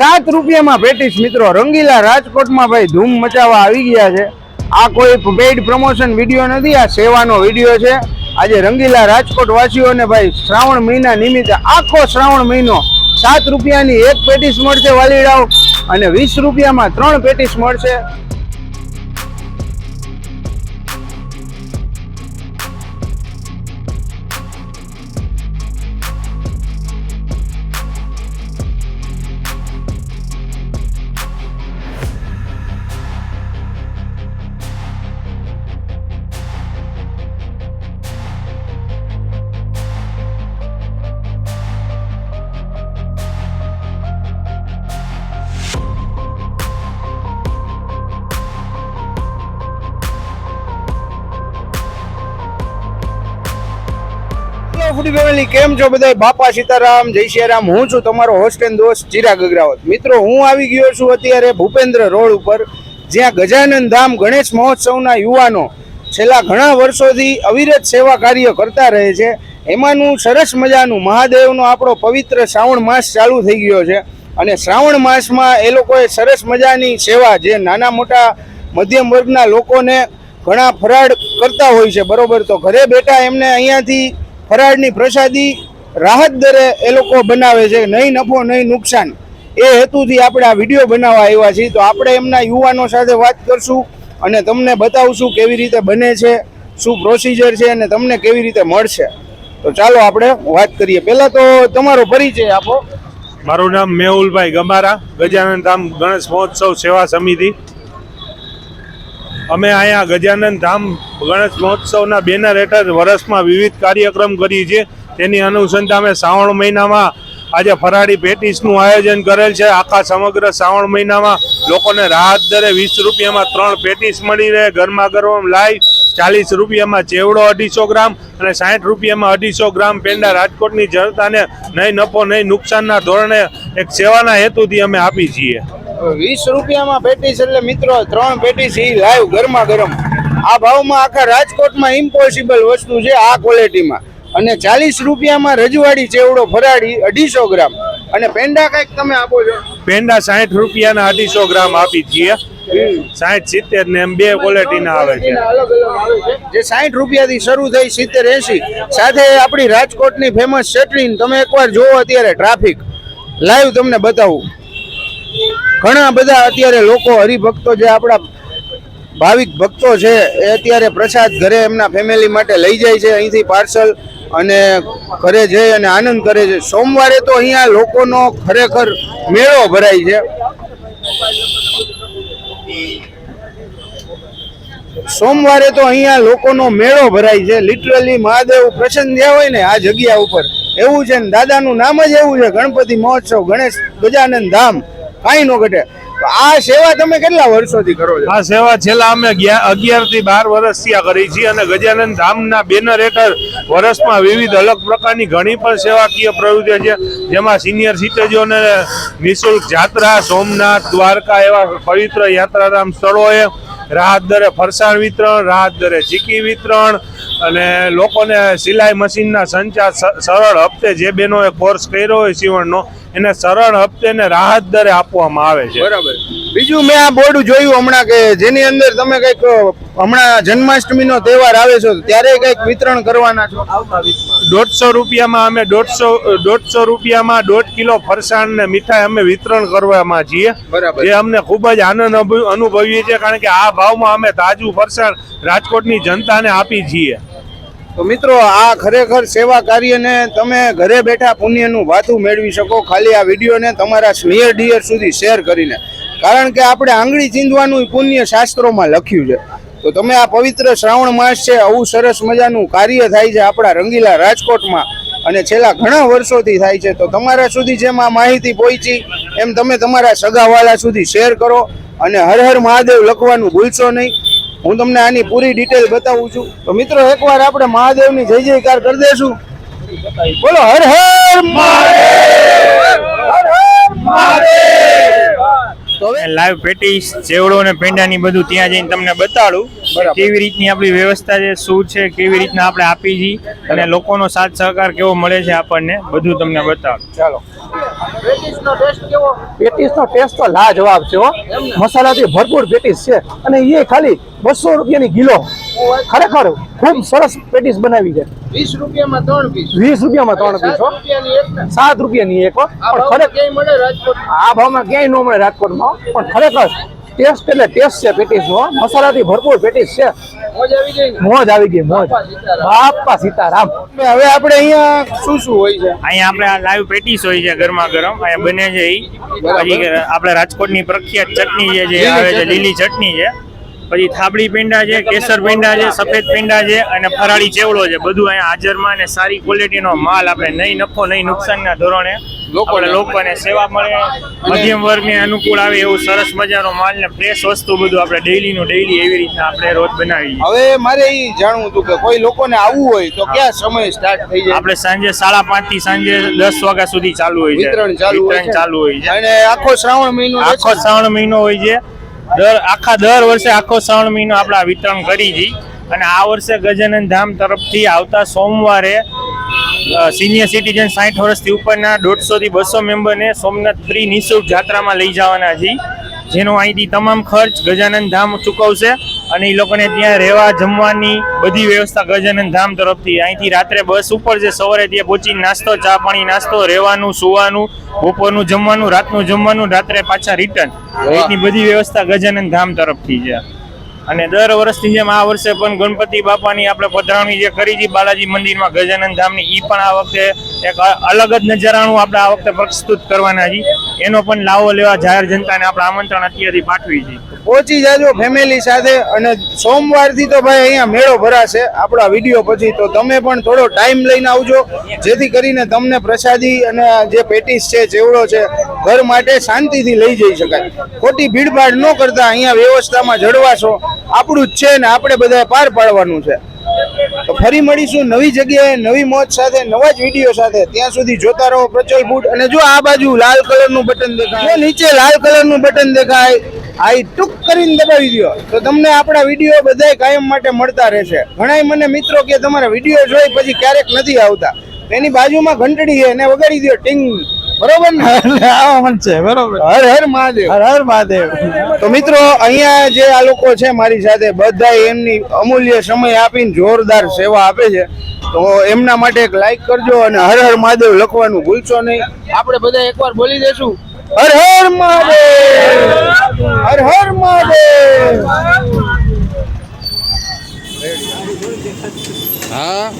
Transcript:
સાત રૂપિયામાં પેટીસ મિત્રો. રંગીલા રાજકોટમાં ભાઈ ધૂમ મચાવવા આવી ગયા છે. આ કોઈ પેઇડ પ્રમોશન વીડિયો નથી, આ સેવાનો વીડિયો છે. આજે રંગીલા રાજકોટ વાસીઓને ભાઈ શ્રાવણ મહિના નિમિત્તે આખો શ્રાવણ મહિનો સાત રૂપિયાની એક પેટીસ મળશે વાલીડાઓ અને વીસ રૂપિયામાં ત્રણ પેટીસ મળશે. ફૂડી ફેમિલી, કેમ છો બધા? બાપા સીતારામ, જય શ્રીરામ હું છું તમારો હોસ્ટ એન્ડ દોસ્ત ચિરાગ અગ્રાવત મિત્રો, હું આવી ગયો છું અત્યારે ભૂપેન્દ્ર રોડ ઉપર, જ્યાં ગજાનંદ ધામ ગણેશ મહોત્સવના યુવાનો છેલ્લા ઘણા વર્ષોથી અવિરત સેવા કાર્ય કરતા રહે છે. એમાંનું સરસ મજાનું મહાદેવનો આપણો પવિત્ર શ્રાવણ માસ ચાલુ થઈ ગયો છે. અને શ્રાવણ માસમાં એ લોકોએ સરસ મજાની સેવા જે નાના મોટા મધ્યમ વર્ગના લોકોને ઘણા ફરાળ કરતા હોય છે. બરોબર? તો ઘરે બેઠા એમને અહીંયાથી ફરાળની પ્રસાદી રાહત દરે એ લોકો બનાવે છે, નહીં નફો, નહીં નુકસાન. એ હેતુથી આપણે આ વીડિયો બનાવવા આવ્યા છીએ. તો આપણે એમના યુવાનો સાથે વાત કરશું અને તમને બતાવશું કેવી રીતે બને છે, શું પ્રોસિજર છે અને તમને કેવી રીતે મળશે. તો ચાલો આપણે વાત કરીએ. પહેલાં તો તમારો પરિચય આપો. મારું નામ મેહુલભાઈ ગમારા ગજાનંદ ધામ ગણેશ મહોત્સવ સેવા સમિતિ. અમે અહીંયા ગજાનંદ ધામ ગણેશ મહોત્સવના બેનર હેઠળ વર્ષમાં વિવિધ કાર્યક્રમ કરીએ છીએ. તેની અનુસંધાને શ્રાવણ મહિનામાં આજે ફરાળી પેટીસનું આયોજન કરેલ છે. આખા સમગ્ર શ્રાવણ મહિનામાં લોકોને રાહત દરે વીસ રૂપિયામાં ત્રણ પેટીસ મળી રહે. ગરમા ગરમ લાઈ, ચાલીસ રૂપિયામાં ચેવડો અઢીસો ગ્રામ અને સાઠ રૂપિયામાં અઢીસો ગ્રામ પેંડા. રાજકોટની જનતાને નહીં નફો, નહીં નુકસાનના ધોરણે એક સેવાના હેતુથી અમે આપી છીએ. વીસ રૂપિયામાં પેટીસ એટલે મિત્રો ત્રણ પેટીસ એ લાઈવ ગરમા ગરમ. આ ભાવમાં આખા રાજકોટમાં ઇમ્પોસિબલ વસ્તુ છે આ ક્વોલિટીમાં અને ચાલીસ રૂપિયામાં રજવાડી ચેવડો ફરાળી અઢીસો ગ્રામ. અને પેંડા કંઈક તમે આપો છો? પેંડા સાઠ રૂપિયાના અઢીસો ગ્રામ આપી છીએ. સાઠ સિત્તેર ને એમ બે ક્વોલિટીના આવે છે. જે સાઠ રૂપિયાથી શરૂ થઈ સિત્તેર એસી સાથે આપણી રાજકોટની ફેમસ ચટણી તમે એકવાર જોવો અત્યારે ટ્રાફિક લાઈવ તમને બતાવું. ઘણા બધા અત્યારે લોકો હરિભક્તો જે આપણા ભાવિક ભક્તો છે, એ અત્યારે પ્રસાદ ઘરે એમના ફેમિલી માટે લઈ જાય છે, અહીંથી પાર્સલ અને ઘરે જઈ અને આનંદ કરે છે. સોમવારે તો અહીંયા લોકોનો ખરેખર મેળો ભરાય છે. સોમવારે તો અહીંયા લોકોનો મેળો ભરાય છે. લિટરલી મહાદેવ પ્રસન્ન થયા હોય ને આ જગ્યા ઉપર. એવું છે ને, દાદાનું નામ જ એવું છે, ગણપતિ મહોત્સવ, ગણેશ ગજાનંદ ધામ. કાંઈ ન ઘટે. આ સેવા તમે કેટલા વર્ષોથી કરો છો? આ સેવા છેલ્લા અમે અગિયારથી બાર વર્ષ આ કરી છીએ અને ગજાનંદ ધામના બેનર હેઠળ વર્ષમાં વિવિધ અલગ પ્રકારની ઘણી પણ સેવાકીય પ્રવૃત્તિઓ છે. જેમાં સિનિયર સિટીઝનોને નિઃશુલ્ક જાત્રા, સોમનાથ, દ્વારકા એવા પવિત્ર યાત્રાધામ સ્થળોએ રાહત દરે ફરસાણ વિતરણ રાહત દરે ચીકી વિતરણ અને લોકોને સિલાઈ મશીનના સંચાર સરળ હપ્તે જે બહેનોએ કોર્સ કર્યો હોય સીવણનો એને સરળ હપ્તે ને રાહત દરે આપવામાં આવે છે. બરાબર. બીજું મેં આ બોર્ડ જોયું હમણાં કે જેની અંદર તમે કંઈક હમણાં જન્માષ્ટમીનો તહેવાર આવે છો ત્યારે કંઈક વિતરણ કરવાના છો? દોઢસો રૂપિયામાં અમે દોઢસો દોઢસો રૂપિયામાં દોઢ કિલો ફરસાણ ને મીઠાઈ અમે વિતરણ કરવામાં છીએ. જે અમને ખૂબ જ આનંદ અનુભવીએ છીએ કારણ કે આ ભાવમાં અમે તાજું ફરસાણ રાજકોટની જનતાને આપી છીએ. તો મિત્રો આ ખરેખર સેવા કાર્યને તમે ઘરે બેઠા પુણ્યનું ભાથું મેળવી શકો ખાલી આ વિડીયોને તમારા સ્નેહર ડિયર સુધી શેર કરીને. કારણ કે આપણે આંગળી ચીંધવાનું પુણ્ય શાસ્ત્રોમાં લખ્યું છે. તો તમે આ પવિત્ર શ્રાવણ માસ છે, આવું સરસ મજાનું કાર્ય થાય છે આપણા રંગીલા રાજકોટમાં. અને છેલ્લા ઘણા વર્ષોથી થાય છે. તો તમારા સુધી જેમ આ માહિતી પહોંચી, એમ તમે તમારા સગાવાલા સુધી શેર કરો અને હર હર મહાદેવ લખવાનું ભૂલશો નહીં. હું તમને આની પૂરી ડિટેલ બતાવું છું. તો મિત્રો, એકવાર આપણે મહાદેવની જય જયકાર કરી દેશું. બોલો, હર હર મહાદેવ હર હર મહાદેવ તો હવે લાઈવ પેટીસ ચેવડો અને પેંડાની બધું ત્યાં જઈને તમને બતાડું. કેવી રીતની આપણી વ્યવસ્થા છે શું છે કેવી રીતના આપણે આપી છીએ અને લોકોનો સાથ સહકાર કેવો મળે છે આપણને બધું તમને બતાડું. ચાલો. પેટીસનો ટેસ્ટ તો લાજવાબ છે મસાલાથી ભરપૂર પેટીસ છે. અને એ ખાલી બસો રૂપિયાની કિલો. ખરેખર ખૂબ સરસ પેટીસ બનાવી છે. વીસ રૂપિયામાં ત્રણ પીસ. વીસ રૂપિયામાં ત્રણ પીસ સાત રૂપિયાની એક પણ ખરેખર ક્યાંય મળે રાજકોટ આ ભાવમાં ક્યાંય ન મળે રાજકોટમાં પણ ખરેખર ટેસ્ટ એટલે ટેસ્ટ છે પેટીસ નો મસાલાથી ભરપૂર પેટીસ છે. મોજ આવી ગઈ? મોજ બાપા સીતારામ. હવે આપણે અહીંયા શું શું હોય છે? અહીંયા આપણે લાઈવ પેટીસ હોય છે ગરમા ગરમ. અહીંયા બને છે એ પછી આપણે રાજકોટની પ્રખ્યાત ચટણી છે જે આવે છે લીલી ચટણી છે. પછી થાબડી પેંડા છે કેસર પેંડા છે સફેદ પેંડા છે અને ફરાળી ચેવડો છે. બધું અહીંયા હાજરમાં અને સારી ક્વોલિટીનો માલ આપણે નહીં નફો નહીં નુકસાનના ધોરણે આપણે લોકોને સેવા મળે. મધ્યમ વર્ગને અનુકૂળ આવે એવું સરસ મજાનો માલ ને ફ્રેશ વસ્તુ બધું આપણે ડેઈલી નું ડેઈલી એવી રીતના આપણે રોજ બનાવીએ હવે મારે એ જાણવું હતું કે કોઈ લોકોને આવવું હોય તો ક્યાં સમય સ્ટાર્ટ થઈ જાય? આપણે સાંજે સાડા પાંચથી સાંજે દસ વાગ્યા સુધી ચાલુ હોય છે. વિતરણ ચાલુ હોય છે. અને આખો શ્રાવણ મહિનો આખો શ્રાવણ મહિનો હોય છે. દર, આખા દર વર્ષે, આખો શ્રાવણ મહિનો આપણે આ વિતરણ કરી છીએ અને આ વર્ષે ગજાનંદ ધામ તરફથી આવતા સોમવારે સિનિયર સિટીઝન સાઠ વર્ષથી ઉપરના દોઢસો થી બસો મેમ્બરને સોમનાથ ફ્રી નિઃશુલ્ક જાત્રામાં લઈ જવાના છીએ જેનો અહીંથી તમામ ખર્ચ ગજાનંદ ધામ ચૂકવશે. અને એ લોકોને ત્યાં રહેવા જમવાની બધી વ્યવસ્થા ગજાનંદ ધામ તરફથી. અહીંથી રાત્રે બસ ઉપર છે સવારે ત્યાં પહોંચી નાસ્તો ચા પાણી નાસ્તો રહેવાનું સુવાનું બપોરનું જમવાનું રાતનું જમવાનું રાત્રે પાછા રિટર્ન એની બધી વ્યવસ્થા ગજાનંદ ધામ તરફથી છે. અને દર વર્ષની જેમ આ વર્ષે પણ ગણપતિ બાપાની આપણે પધરાવણી જે કરી હતી બાલાજી મંદિરમાં ગજાનંદ ધામની એ પણ આ વખતે એક અલગ જ નજરાણું આપણે આ વખતે પ્રસ્તુત કરવાના છીએ. એનો પણ લાવો લેવા જાહેર જનતાને આપણે આમંત્રણ અત્યારથી પાઠવી છે. પહોંચી જાજો ફેમિલી સાથે અને સોમવારથી તો ભાઈ અહીંયા મેળો ભરાશે. આપણા વીડિયો પછી તો તમે પણ થોડો ટાઈમ લઈને આવજો. જેથી કરીને તમને પ્રસાદી અને જે પેટીસ છે ચેવડો છે, ઘર માટે શાંતિથી લઈ જઈ શકાય. ખોટી ભીડભાડ ન કરતા અહીંયા વ્યવસ્થામાં જળવાશો આપણું જ છે ને આપણે બધા પાર પાડવાનું છે. તો ફરી મળીશું નવી જગ્યાએ નવી મોજ સાથે નવા જ વીડિયો સાથે. ત્યાં સુધી જોતા રહો પ્રચલ ફૂડ. અને જો આ બાજુ લાલ કલરનું બટન દેખાય નીચે લાલ કલરનું બટન દેખાય આઈ ટૂંક કરીને દબાવી દો તો તમને આપણા વીડિયો બધાય કાયમ માટે મળતા રહેશે. ઘણાય મને મિત્રો કે તમારા વીડિયો જોઈ પછી ક્યારેક નથી આવતા. એની બાજુમાં ઘંટડી છે એને વગાડી દો ટિંગ. બરોબર ને? આવા છે બરોબર હર હર મહાદેવ. હર હર મહાદેવ. તો મિત્રો અહીંયા જે આ લોકો છે મારી સાથે બધા એમની અમૂલ્ય સમય આપીને જોરદાર સેવા આપે છે. તો એમના માટે એક લાઈક કરજો અને હર હર મહાદેવ લખવાનું ભૂલશો નહીં. આપણે બધા એકવાર બોલી દેશું. હર હર મહાદેવ! હર હર મહાદેવ! હા?